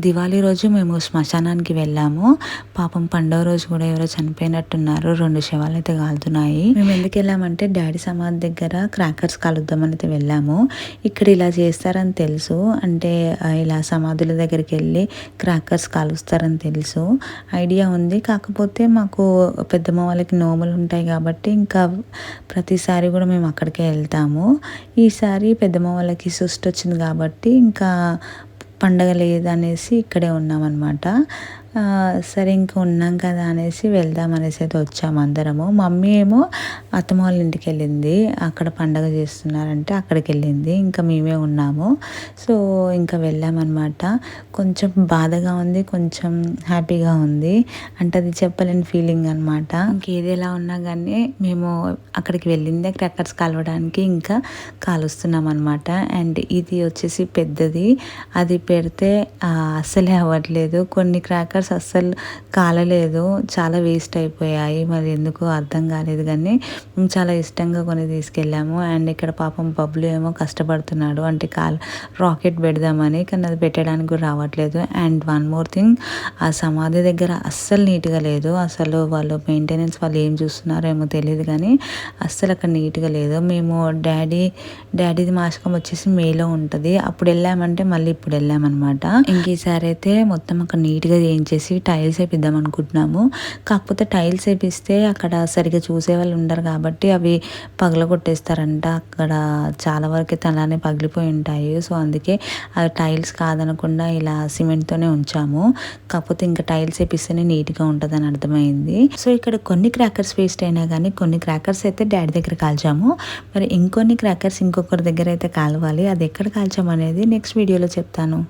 దివాళీ రోజు మేము శ్మశానానికి వెళ్ళాము. పాపం పండగ రోజు కూడా ఎవరో చనిపోయినట్టున్నారు. రెండు శవాలు అయితే కాలుతున్నాయి. మేము ఎందుకు వెళ్ళామంటే డాడీ సమాధి దగ్గర క్రాకర్స్ కలుద్దామని అయితే వెళ్ళాము. ఇక్కడ ఇలా చేస్తారని తెలుసు. అంటే ఇలా సమాధుల దగ్గరికి వెళ్ళి క్రాకర్స్ కాలుస్తారని తెలుసు. ఐడియా ఉంది. కాకపోతే మాకు పెద్దమ్మ వాళ్ళకి నోములు ఉంటాయి కాబట్టి ఇంకా ప్రతిసారి కూడా మేము అక్కడికే వెళ్తాము. ఈసారి పెద్దమ్మ వాళ్ళకి సుస్ట్ వచ్చింది కాబట్టి ఇంకా పండగ లేదనేసి ఇక్కడే ఉన్నామన్నమాట. సరే ఇంకా ఉన్నాం కదా అనేసి వెళ్దాం అనేసి అయితే వచ్చాము అందరము. మమ్మీ ఏమో అత్తమ్మ వాళ్ళ ఇంటికి వెళ్ళింది. అక్కడ పండగ చేస్తున్నారంటే అక్కడికి వెళ్ళింది. ఇంకా మేమే ఉన్నాము. సో ఇంకా వెళ్ళామన్నమాట కొంచెం బాధగా ఉంది కొంచెం హ్యాపీగా ఉంది. అంటే అది చెప్పలేని ఫీలింగ్ అనమాట ఇంకేది ఎలా ఉన్నా కానీ మేము అక్కడికి వెళ్ళిందే క్రాకర్స్ కలవడానికి ఇంకా కాలుస్తున్నాం అనమాట అండ్ ఇది వచ్చేసి పెద్దది. అది పెడితే అస్సలే అవ్వట్లేదు. కొన్ని క్రాకర్స్ అస్సలు కాలలేదు. చాలా వేస్ట్ అయిపోయాయి. మరి ఎందుకు అర్థం కాలేదు కానీ మేము చాలా ఇష్టంగా కొన్ని తీసుకెళ్ళాము. అండ్ ఇక్కడ పాపం బబ్లు ఏమో కష్టపడుతున్నాడు. అంటే కాల్ రాకెట్ పెడదామని కానీ అది పెట్టడానికి కూడా రావట్లేదు. అండ్ వన్ మోర్ థింగ్ ఆ సమాధి దగ్గర అస్సలు నీట్గా లేదు. అసలు వాళ్ళు మెయింటెనెన్స్ వాళ్ళు ఏం చూస్తున్నారో ఏమో తెలియదు కానీ అస్సలు అక్కడ నీట్గా లేదు. మేము డాడీ డాడీది మాసకం వచ్చేసి మేలో ఉంటుంది. అప్పుడు వెళ్ళామంటే మళ్ళీ ఇప్పుడు వెళ్ళామన్నమాట. ఇంక ఈసారి అయితే మొత్తం అక్కడ నీట్గా చేసి టైల్స్ వేపిద్దాం అనుకుంటున్నాము. కాకపోతే టైల్స్ వేపిస్తే అక్కడ సరిగ్గా చూసే వాళ్ళు ఉండరు కాబట్టి అవి పగలగొట్టేస్తారంట. అక్కడ చాలా వరకు అలానే పగిలిపోయి ఉంటాయి. సో అందుకే ఆ టైల్స్ కాదనకుండా ఇలా సిమెంట్తోనే ఉంచాము. కాకపోతే ఇంకా టైల్స్ వేపిస్తేనే నీట్గా ఉంటుందని అర్థమైంది. సో ఇక్కడ కొన్ని క్రాకర్స్ వేస్ట్ అయినా కానీ కొన్ని క్రాకర్స్ అయితే డాడీ దగ్గర కాల్చాము. మరి ఇంకొన్ని క్రాకర్స్ ఇంకొకరి దగ్గర అయితే కాలవాలి. అది ఎక్కడ కాల్చాము అనేది నెక్స్ట్ వీడియోలో చెప్తాను.